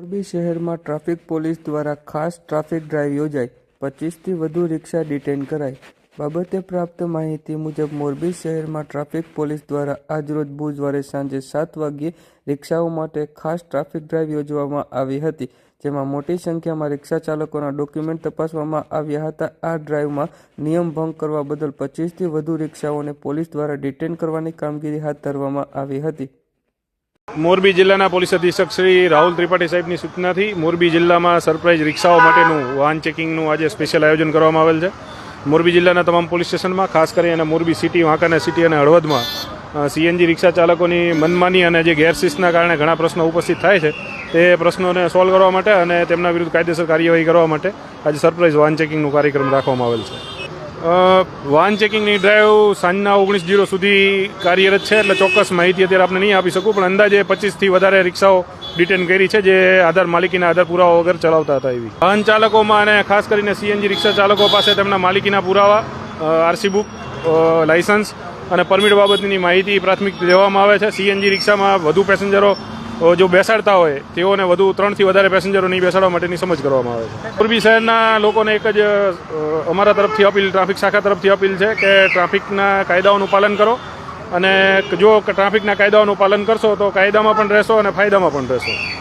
મોરબી શહેરમાં traffic police દ્વારા ખાસ ટ્રાફિક ડ્રાઈવ યોજાઈ. પચીસથી વધુ રિક્ષા ડિટેન કરાઈ. બાબતે પ્રાપ્ત માહિતી મુજબ મોરબી શહેરમાં ટ્રાફિક પોલીસ દ્વારા આજરોજ બુધવારે સાંજે સાત વાગ્યે રિક્ષાઓ માટે ખાસ ટ્રાફિક ડ્રાઈવ યોજવામાં આવી હતી, જેમાં મોટી સંખ્યામાં રિક્ષા ચાલકોના ડોક્યુમેન્ટ તપાસવામાં આવ્યા હતા. આ ડ્રાઈવમાં નિયમ ભંગ કરવા બદલ પચીસથી વધુ રિક્ષાઓને પોલીસ દ્વારા ડિટેન કરવાની કામગીરી હાથ ધરવામાં આવી હતી. મોરબી જિલ્લાના પોલીસ અધિક્ષક શ્રી રાહુલ ત્રિપાઠી સાહેબની સૂચનાથી મોરબી જિલ્લામાં સરપ્રાઇઝ રિક્ષાઓ માટેનું વાહન ચેકિંગનું આજે સ્પેશિયલ આયોજન કરવામાં આવેલ છે. મોરબી જિલ્લાના તમામ પોલીસ સ્ટેશનમાં, ખાસ કરી અને મોરબી સિટી વાંકાના સિટી અને હળવદમાં સીએનજી રિક્ષા ચાલકોની મનમાની અને જે ગેરશિસ્તના કારણે ઘણા પ્રશ્નો ઉપસ્થિત થાય છે, તે પ્રશ્નોને સોલ્વ કરવા માટે અને તેમના વિરુદ્ધ કાયદેસર કાર્યવાહી કરવા માટે આજે સરપ્રાઇઝ વાહન ચેકિંગનું કાર્યક્રમ રાખવામાં આવેલ છે. વાહન ચેકિંગની ડ્રાઈવ સાંજના ઓગણીસ જીરો સુધી કાર્યરત છે, એટલે ચોક્કસ માહિતી અત્યારે આપણે નહીં આપી શકું, પણ અંદાજે પચીસથી વધારે રિક્ષાઓ ડિટેન કરી છે, જે આધાર માલિકીના આધાર પુરાવા વગર ચલાવતા હતા એવી. વાહન ચાલકોમાં અને ખાસ કરીને સીએનજી રિક્ષા ચાલકો પાસે તેમના માલિકીના પુરાવા આરસી બુક લાઇસન્સ અને પરમિટ બાબતની માહિતી પ્રાથમિક લેવામાં આવે છે. સીએનજી રિક્ષામાં વધુ પેસેન્જરો જો બેસાડતા હોય, તેઓને વધુ ત્રણથી વધારે પેસેન્જરો નહીં બેસાડવા માટેની સમજ કરવામાં આવે છે. મોરબી શહેરના લોકોને એક જ અમારા તરફથી અપીલ, ટ્રાફિક શાખા તરફથી અપીલ છે કે ટ્રાફિકના કાયદાઓનું પાલન કરો અને જો ટ્રાફિકના કાયદાઓનું પાલન કરશો તો કાયદામાં પણ રહેશો અને ફાયદામાં પણ રહેશો.